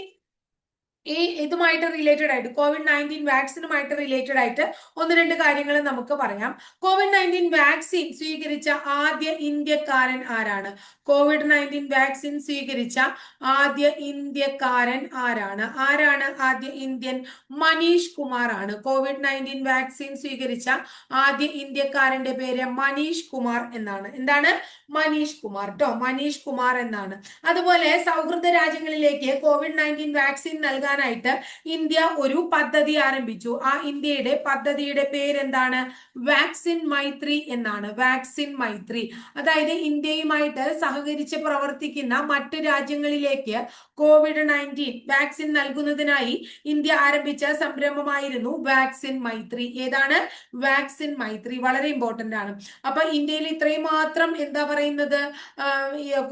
ഈ ഇതുമായിട്ട് റിലേറ്റഡ് ആയിട്ട് കോവിഡ് നയന്റീൻ വാക്സിനുമായിട്ട് റിലേറ്റഡ് ആയിട്ട് ഒന്ന് രണ്ട് കാര്യങ്ങൾ നമുക്ക് പറയാം. കോവിഡ് നയന്റീൻ വാക്സിൻ സ്വീകരിച്ച ആദ്യ ഇന്ത്യക്കാരൻ ആരാണ്? കോവിഡ് നയന്റീൻ വാക്സിൻ സ്വീകരിച്ച ആദ്യ ഇന്ത്യക്കാരൻ ആരാണ്? ആരാണ് ആദ്യ ഇന്ത്യൻ മനീഷ് കുമാർ ആണ് കോവിഡ് നയന്റീൻ വാക്സിൻ സ്വീകരിച്ച ആദ്യ ഇന്ത്യക്കാരന്റെ പേര് മനീഷ് കുമാർ എന്നാണ്. എന്താണ്? മനീഷ് കുമാർ ട്ടോ. മനീഷ് കുമാർ എന്നാണ്. അതുപോലെ സൗഹൃദ രാജ്യങ്ങളിലേക്ക് കോവിഡ് നയന്റീൻ വാക്സിൻ നൽകാനായിട്ട് ഇന്ത്യ ഒരു പദ്ധതി ആരംഭിച്ചു. ആ ഇന്ത്യയുടെ പദ്ധതിയുടെ പേരെന്താണ്? വാക്സിൻ മൈത്രി എന്നാണ്. വാക്സിൻ മൈത്രി. അതായത് ഇന്ത്യയുമായിട്ട് സഹകരിച്ച് പ്രവർത്തിക്കുന്ന മറ്റ് രാജ്യങ്ങളിലേക്ക് കോവിഡ് നയന്റീൻ വാക്സിൻ നൽകുന്നതിനായി ഇന്ത്യ ആരംഭിച്ച സംരംഭമായിരുന്നു വാക്സിൻ മൈത്രി. ഏതാണ്? വാക്സിൻ മൈത്രി. വളരെ ഇമ്പോർട്ടന്റ് ആണ്. അപ്പൊ ഇന്ത്യയിൽ ഇത്രയും മാത്രം എന്താ പറയുന്നത്?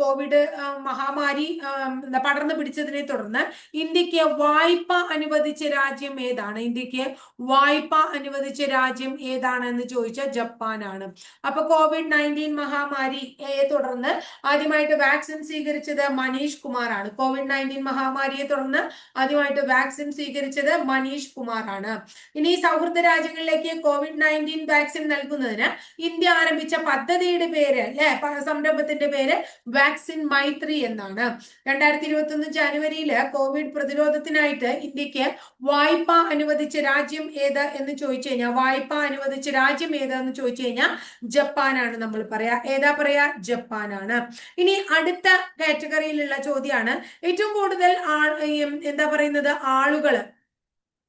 കോവിഡ് മഹാമാരി പടർന്നു പിടിച്ചതിനെ തുടർന്ന് ഇന്ത്യയ്ക്ക് വായ്പ അനുവദിച്ച രാജ്യം ഏതാണ്? ഇന്ത്യയ്ക്ക് വായ്പ അനുവദിച്ച രാജ്യം ഏതാണെന്ന് ചോദിച്ചാൽ ജപ്പാനാണ്. അപ്പൊ കോവിഡ് നയന്റീൻ മഹാമാരിയെ തുടർന്ന് ആദ്യമായിട്ട് വാക്സിൻ സ്വീകരിച്ചത് മനീഷ് കുമാറാണ്. കോവിഡ് നയന്റീൻ മഹാമാരിയെ തുടർന്ന് ആദ്യമായിട്ട് വാക്സിൻ സ്വീകരിച്ചത് മനീഷ് കുമാറാണ്. ഇനി സൗഹൃദ രാജ്യങ്ങളിലേക്ക് കോവിഡ് നയന്റീൻ വാക്സിൻ നൽകുന്നതിന് ഇന്ത്യ ആരംഭിച്ച പദ്ധതിയുടെ പേര് അല്ലെ? സംരംഭത്തിന്റെ പേര് വാക്സിൻ മൈത്രി എന്നാണ്. രണ്ടായിരത്തി ഇരുപത്തി ഒന്ന് ജനുവരിയിൽ കോവിഡ് പ്രതിരോധത്തിനായിട്ട് ഇന്ത്യയ്ക്ക് വായ്പ അനുവദിച്ച രാജ്യം ഏത് എന്ന് ചോദിച്ചു കഴിഞ്ഞാൽ വായ്പ അനുവദിച്ച രാജ്യം ഏതാന്ന് ചോദിച്ചു കഴിഞ്ഞാൽ ജപ്പാനാണ് നമ്മൾ പറയാ. ഏതാ പറയാ? ജപ്പാനാണ്. ഇനി അടുത്ത കാറ്റഗറിയിലുള്ള ചോദ്യമാണ് ഏറ്റവും കൂടുതൽ എന്താ പറയുന്നത്? ആളുകൾ.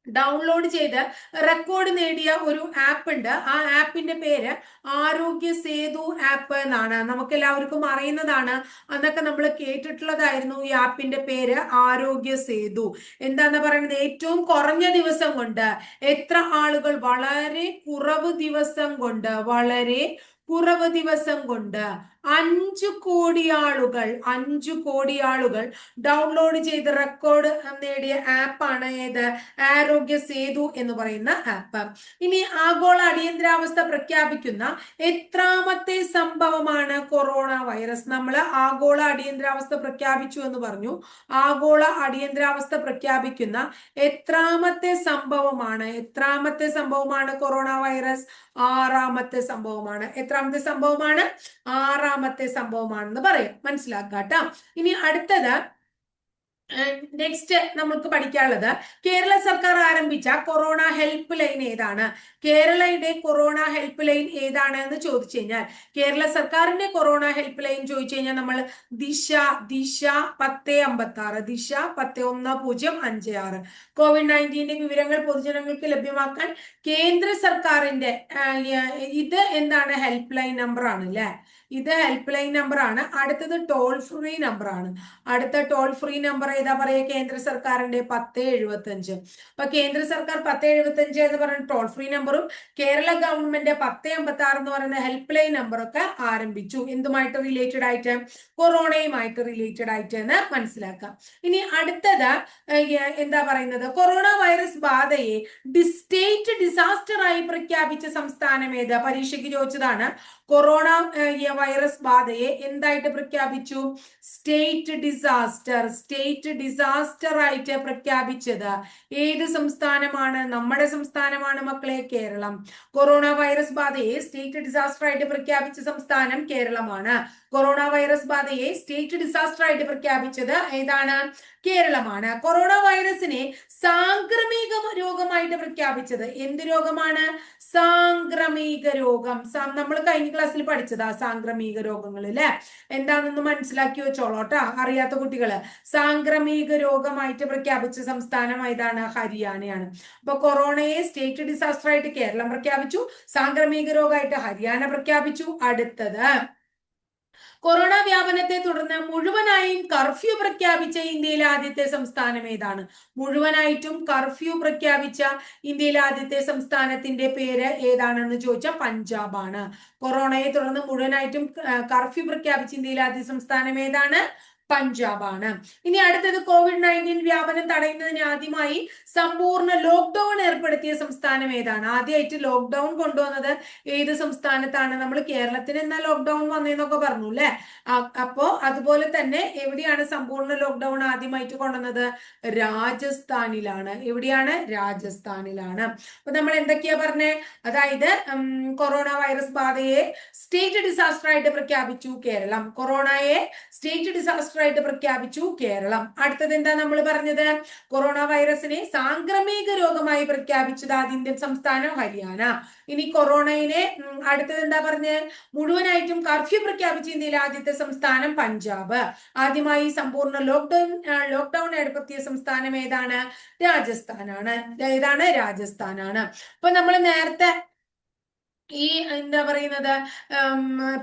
ഡൗൺലോഡ് ചെയ്ത് റെക്കോർഡ് നേടിയ ഒരു ആപ്പ് ഉണ്ട്. ആ ആപ്പിന്റെ പേര് ആരോഗ്യ സേതു ആപ്പ് എന്നാണ്. നമുക്ക് എല്ലാവർക്കും അറിയുന്നതാണ്. അന്നൊക്കെ നമ്മൾ കേട്ടിട്ടുള്ളതായിരുന്നു ഈ ആപ്പിന്റെ പേര് ആരോഗ്യ സേതു. എന്താന്ന് പറയുന്നത്? ഏറ്റവും കുറഞ്ഞ ദിവസം കൊണ്ട് എത്ര ആളുകൾ വളരെ കുറവ് ദിവസം കൊണ്ട് വളരെ കുറവ് ദിവസം കൊണ്ട് അഞ്ചു കോടി ആളുകൾ അഞ്ചു കോടി ആളുകൾ ഡൗൺലോഡ് ചെയ്ത് റെക്കോർഡ് നേടിയ ആപ്പാണ് ഏത്? ആരോഗ്യ സേതു എന്ന് പറയുന്ന ആപ്പ് ഇനി ആഗോള അടിയന്തരാവസ്ഥ പ്രഖ്യാപിക്കുന്ന എത്രാമത്തെ സംഭവമാണ് കൊറോണ വൈറസ് നമ്മൾ ആഗോള അടിയന്തരാവസ്ഥ പ്രഖ്യാപിച്ചു എന്ന് പറഞ്ഞു. ആഗോള അടിയന്തരാവസ്ഥ പ്രഖ്യാപിക്കുന്ന എത്രാമത്തെ സംഭവമാണ്? എത്രാമത്തെ സംഭവമാണ് കൊറോണ വൈറസ് ആറാമത്തെ സംഭവമാണ്. എത്രാമത്തെ സംഭവമാണ്? ആറാമത്തെ സംഭവമാണെന്ന് പറയാം. മനസ്സിലാക്കാം ഇനി അടുത്തത് നെക്സ്റ്റ് നമുക്ക് പഠിക്കാനുള്ളത് കേരള സർക്കാർ ആരംഭിച്ച കൊറോണ ഹെൽപ്പ് ലൈൻ ഏതാണ്? കേരളയുടെ കൊറോണ ഹെൽപ്പ് ലൈൻ ഏതാണ് എന്ന് ചോദിച്ചു കഴിഞ്ഞാൽ കേരള സർക്കാരിന്റെ കൊറോണ ഹെൽപ്പ് ലൈൻ ചോദിച്ചു കഴിഞ്ഞാൽ നമ്മൾ ദിശ ദിശ പത്ത് അമ്പത്തി ആറ് ദിശ പത്ത് ഒന്ന് പൂജ്യം അഞ്ച് ആറ്. കോവിഡ് നയന്റീന്റെ വിവരങ്ങൾ പൊതുജനങ്ങൾക്ക് ലഭ്യമാക്കാൻ കേന്ദ്ര സർക്കാരിന്റെ ഇത് എന്താണ്? ഹെൽപ്പ് ലൈൻ നമ്പർ ആണ് അല്ലെ? ഇത് ഹെൽപ്പ് ലൈൻ നമ്പർ ആണ്. അടുത്തത് ടോൾ ഫ്രീ നമ്പർ ആണ്. അടുത്ത ടോൾ ഫ്രീ നമ്പർ ഏതാ പറയുക? കേന്ദ്ര സർക്കാരിന്റെ പത്ത് എഴുപത്തി അഞ്ച് അപ്പൊ കേന്ദ്ര സർക്കാർ പത്ത് എഴുപത്തി അഞ്ച് എന്ന് പറയുന്ന ടോൾ ഫ്രീ നമ്പറും കേരള ഗവൺമെന്റ് പത്ത് അമ്പത്തി ആറ് എന്ന് പറയുന്ന ഹെൽപ്പ് ലൈൻ നമ്പറൊക്കെ ആരംഭിച്ചു. എന്തുമായിട്ട് റിലേറ്റഡ് ആയിട്ട്? കൊറോണയുമായിട്ട് റിലേറ്റഡ് ആയിട്ട് എന്ന് മനസ്സിലാക്കാം. ഇനി അടുത്തത് എന്താ പറയുന്നത്? കൊറോണ വൈറസ് ബാധയെ ഡിസ്റ്റേറ്റ് ഡിസാസ്റ്റർ ആയി പ്രഖ്യാപിച്ച സംസ്ഥാനം ഏത്? പരീക്ഷയ്ക്ക് ചോദിച്ചതാണ്. കൊറോണ വൈറസ് ബാധയെ എന്തായിട്ട് പ്രഖ്യാപിച്ചു? സ്റ്റേറ്റ് ഡിസാസ്റ്റർ സ്റ്റേറ്റ് ഡിസാസ്റ്റർ ആയിട്ട് പ്രഖ്യാപിച്ചത് ഏത് സംസ്ഥാനമാണ്? നമ്മുടെ സംസ്ഥാനമാണ് മക്കളെ കേരളം. കൊറോണ വൈറസ് ബാധയെ സ്റ്റേറ്റ് ഡിസാസ്റ്റർ ആയിട്ട് പ്രഖ്യാപിച്ച സംസ്ഥാനം കേരളമാണ്. കൊറോണ വൈറസ് ബാധയെ സ്റ്റേറ്റ് ഡിസാസ്റ്റർ ആയിട്ട് പ്രഖ്യാപിച്ചത് ഏതാണ്? കേരളമാണ്. കൊറോണ വൈറസിനെ സാംക്രമിക രോഗമായിട്ട് പ്രഖ്യാപിച്ചത് എന്ത് രോഗമാണ്? സാംക്രമിക രോഗം. നമ്മൾ കഴിഞ്ഞ ക്ലാസ്സിൽ പഠിച്ചതാ സാംക്രമിക രോഗങ്ങൾ അല്ലെ എന്താണെന്ന് മനസ്സിലാക്കി വെച്ചോളോട്ടാ അറിയാത്ത കുട്ടികൾ. സാംക്രമിക രോഗമായിട്ട് പ്രഖ്യാപിച്ച സംസ്ഥാനം ഏതാണ്? ഹരിയാനയാണ്. അപ്പൊ കൊറോണയെ സ്റ്റേറ്റ് ഡിസാസ്റ്റർ ആയിട്ട് കേരളം പ്രഖ്യാപിച്ചു. സാംക്രമിക രോഗമായിട്ട് ഹരിയാന പ്രഖ്യാപിച്ചു. അടുത്തത് കൊറോണ വ്യാപനത്തെ തുടർന്ന് മുഴുവനായും കർഫ്യൂ പ്രഖ്യാപിച്ച ഇന്ത്യയിലെ ആദ്യത്തെ സംസ്ഥാനം ഏതാണ്? മുഴുവനായിട്ടും കർഫ്യൂ പ്രഖ്യാപിച്ച ഇന്ത്യയിലെ ആദ്യത്തെ സംസ്ഥാനത്തിന്റെ പേര് ഏതാണെന്ന് ചോദിച്ചാൽ പഞ്ചാബാണ്. കൊറോണയെ തുടർന്ന് മുഴുവനായിട്ടും കർഫ്യൂ പ്രഖ്യാപിച്ച ഇന്ത്യയിലെ ആദ്യ സംസ്ഥാനം ഏതാണ്? പഞ്ചാബാണ്. ഇനി അടുത്തത് കോവിഡ് നയന്റീൻ വ്യാപനം തടയുന്നതിന് ആദ്യമായി സമ്പൂർണ ലോക്ക്ഡൌൺ ഏർപ്പെടുത്തിയ സംസ്ഥാനം ഏതാണ്? ആദ്യമായിട്ട് ലോക്ക്ഡൌൺ കൊണ്ടുവന്നത് ഏത് സംസ്ഥാനത്താണ്? നമ്മൾ കേരളത്തിന് എന്നാ ലോക്ക്ഡൌൺ വന്നതെന്നൊക്കെ പറഞ്ഞു അല്ലെ അപ്പോ അതുപോലെ തന്നെ എവിടെയാണ് സമ്പൂർണ ലോക്ക്ഡൌൺ ആദ്യമായിട്ട് കൊണ്ടുവന്നത്? രാജസ്ഥാനിലാണ്. എവിടെയാണ്? രാജസ്ഥാനിലാണ്. അപ്പൊ നമ്മൾ എന്തൊക്കെയാ പറഞ്ഞേ? അതായത് കൊറോണ വൈറസ് ബാധയെ സ്റ്റേറ്റ് ഡിസാസ്റ്റർ ആയിട്ട് പ്രഖ്യാപിച്ചു കേരളം. കൊറോണയെ സ്റ്റേറ്റ് ഡിസാസ്റ്റർ ആയിട്ട് പ്രഖ്യാപിച്ചു കേരളം. അടുത്തത് എന്താ നമ്മൾ പറഞ്ഞത്? കൊറോണ വൈറസിനെ സാംക്രമിക രോഗമായി പ്രഖ്യാപിച്ചത് ഇന്ത്യൻ സംസ്ഥാനം ഹരിയാന. ഇനി കൊറോണയിനെ ഉം, അടുത്തത് എന്താ പറഞ്ഞത് മുഴുവനായിട്ടും കർഫ്യൂ പ്രഖ്യാപിച്ച ഇന്ത്യയിലെ ആദ്യത്തെ സംസ്ഥാനം പഞ്ചാബ്. ആദ്യമായി സമ്പൂർണ ലോക്ക്ഡൌൺ ലോക്ക്ഡൌൺ ഏർപ്പെടുത്തിയ സംസ്ഥാനം ഏതാണ്? രാജസ്ഥാനാണ്. ഏതാണ്? രാജസ്ഥാനാണ്. അപ്പൊ നമ്മൾ നേരത്തെ ഈ എന്താ പറയുന്നത്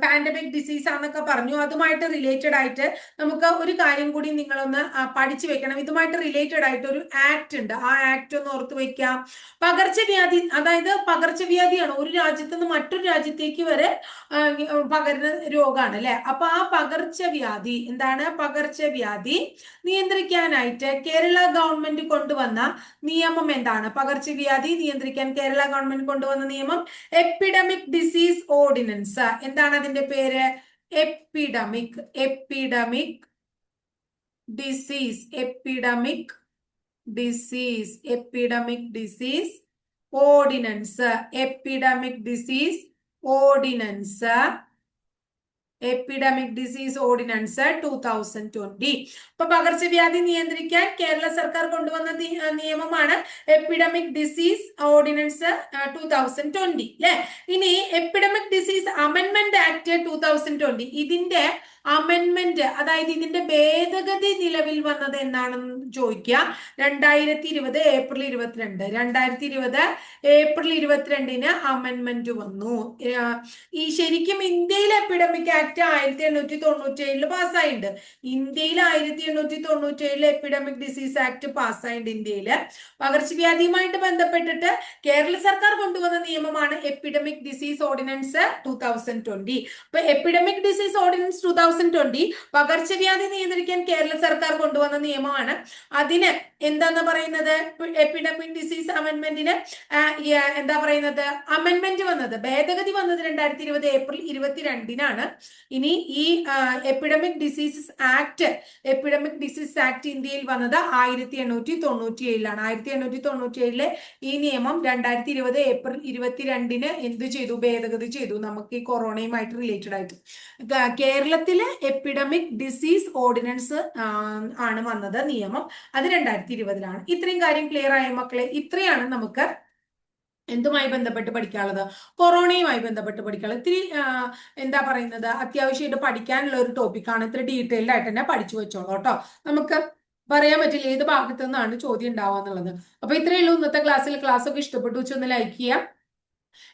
പാൻഡമിക് ഡിസീസ് ആണെന്നൊക്കെ പറഞ്ഞു. അതുമായിട്ട് റിലേറ്റഡ് ആയിട്ട് നമുക്ക് ഒരു കാര്യം കൂടി നിങ്ങളൊന്ന് പഠിച്ചു വെക്കണം. ഇതുമായിട്ട് റിലേറ്റഡ് ആയിട്ട് ഒരു ആക്ട് ഉണ്ട്. ആ ആക്ട് ഒന്ന് ഓർത്ത് വെക്കാം പകർച്ചവ്യാധി അതായത് പകർച്ചവ്യാധിയാണ്. ഒരു രാജ്യത്ത് നിന്ന് മറ്റൊരു രാജ്യത്തേക്ക് വരെ പകരുന്ന രോഗമാണ് അല്ലെ? അപ്പൊ ആ പകർച്ചവ്യാധി എന്താണ് പകർച്ചവ്യാധി? നിയന്ത്രിക്കാനായിട്ട് കേരള ഗവൺമെന്റ് കൊണ്ടുവന്ന നിയമം എന്താണ്? പകർച്ചവ്യാധി നിയന്ത്രിക്കാൻ കേരള ഗവൺമെന്റ് കൊണ്ടുവന്ന നിയമം എപ്പിഡമിക് ഡിസീസ് ഓർഡിനൻസ് എന്താണ് അതിന്റെ പേര്? Epidemic epidemic disease epidemic disease epidemic disease ordinance epidemic disease ordinance epidemic disease ordinance two thousand twenty ഇപ്പൊ പകർച്ചവ്യാധി നിയന്ത്രിക്കാൻ കേരള സർക്കാർ കൊണ്ടുവന്ന നിയമമാണ് epidemic disease ordinance two thousand twenty അല്ലെ ഇനി epidemic disease amendment act two thousand twenty ഇതിന്റെ അമെൻമെന്റ് അതായത് ഇതിന്റെ ഭേദഗതി നിലവിൽ വന്നത് എന്നാണെന്ന് ചോദിക്കുക. രണ്ടായിരത്തി ഇരുപത് ഏപ്രിൽ ഇരുപത്തിരണ്ട്. രണ്ടായിരത്തി ഇരുപത് ഏപ്രിൽ ഇരുപത്തിരണ്ടിന് അമെന്മെന്റ് വന്നു. ഈ ശരിക്കും ഇന്ത്യയിൽ എപ്പിഡമിക് ആക്ട് ആയിരത്തി എണ്ണൂറ്റി തൊണ്ണൂറ്റി ഏഴിൽ പാസ്സായിട്ടുണ്ട്. ഇന്ത്യയിൽ ആയിരത്തി എണ്ണൂറ്റി തൊണ്ണൂറ്റി ഏഴിൽ എപ്പിഡമിക് ഡിസീസ് ആക്ട് പാസ്സായിട്ടുണ്ട് ഇന്ത്യയിൽ പകർച്ചവ്യാധിയുമായിട്ട് ബന്ധപ്പെട്ടിട്ട് കേരള സർക്കാർ കൊണ്ടുവന്ന നിയമമാണ് epidemic disease ordinance two thousand twenty അപ്പൊ epidemic disease ordinance two thousand twenty പകർച്ചവ്യാധി നിയന്ത്രിക്കാൻ കേരള സർക്കാർ കൊണ്ടുവന്ന നിയമമാണ്. അതിന് എന്താന്ന് പറയുന്നത്? എപ്പിഡമിക് ഡിസീസ് അമെന്റ്മെന്റിന് എന്താ പറയുന്നത്? അമെന്റ്മെന്റ് വന്നത്. ഭേദഗതി വന്നത് രണ്ടായിരത്തി ഇരുപത് ഏപ്രിൽ ഇരുപത്തിരണ്ടിനാണ്. ഇനി ഈ epidemic diseases act epidemic disease act ഇന്ത്യയിൽ വന്നത് ആയിരത്തി എണ്ണൂറ്റി തൊണ്ണൂറ്റി ഏഴിലാണ് ആയിരത്തി എണ്ണൂറ്റി തൊണ്ണൂറ്റി ഏഴിലെ ഈ നിയമം രണ്ടായിരത്തി ഇരുപത് ഏപ്രിൽ ഇരുപത്തിരണ്ടിന് എന്ത് ചെയ്തു? ഭേദഗതി ചെയ്തു. നമുക്ക് ഈ കൊറോണയുമായിട്ട് റിലേറ്റഡ് ആയിട്ട്. കേരളത്തിലെ എപ്പിഡമിക് ഡിസീസ് ഓർഡിനൻസ് ആണ് വന്നത് നിയമം. അത് രണ്ടായിരത്തി ഇരുപതിലാണ് ഇത്രയും കാര്യം ക്ലിയർ ആയ മക്കളെ? ഇത്രയാണ് നമുക്ക് എന്തുമായി ബന്ധപ്പെട്ട് പഠിക്കാനുള്ളത്? കൊറോണയുമായി ബന്ധപ്പെട്ട് പഠിക്കാനുള്ളത്. ഇത്തിരി എന്താ പറയുന്നത്? അത്യാവശ്യമായിട്ട് പഠിക്കാനുള്ള ഒരു ടോപ്പിക്കാണ് ഇത്ര ഡീറ്റെയിൽഡ് ആയിട്ട് തന്നെ പഠിച്ചു വെച്ചോളൂ കേട്ടോ. നമുക്ക് പറയാൻ പറ്റില്ല ഏത് ഭാഗത്തു നിന്നാണ് ചോദ്യം ഉണ്ടാവുക എന്നുള്ളത്. അപ്പൊ ഇത്രയേ ഉള്ളൂ. ഇന്നത്തെ ക്ലാസ്സിൽ ക്ലാസ് ഒക്കെ ഇഷ്ടപ്പെട്ടു. വെച്ചൊന്ന് ലൈക്ക് ചെയ്യാം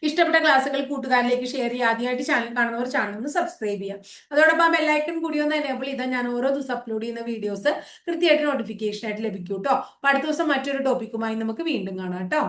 ഇഷ്ടപ്പെട്ട ക്ലാസ്സുകൾ കൂട്ടുകാരിലേക്ക് ഷെയർ ചെയ്യുക. ആദ്യമായിട്ട് ചാനൽ കാണുന്നവർ ചാനൽ ഒന്ന് സബ്സ്ക്രൈബ് ചെയ്യുക. അതോടൊപ്പം ബെല്ലൈക്കൺ കൂടി ഒന്ന് എനേബിൾ ചെയ്താൽ ഞാൻ ഓരോ ദിവസം അപ്ലോഡ് ചെയ്യുന്ന വീഡിയോസ് കൃത്യമായിട്ട് നോട്ടിഫിക്കേഷൻ ആയിട്ട് ലഭിക്കും കേട്ടോ അടുത്ത ദിവസം മറ്റൊരു ടോപ്പിക്കുമായി നമുക്ക് വീണ്ടും കാണാം കേട്ടോ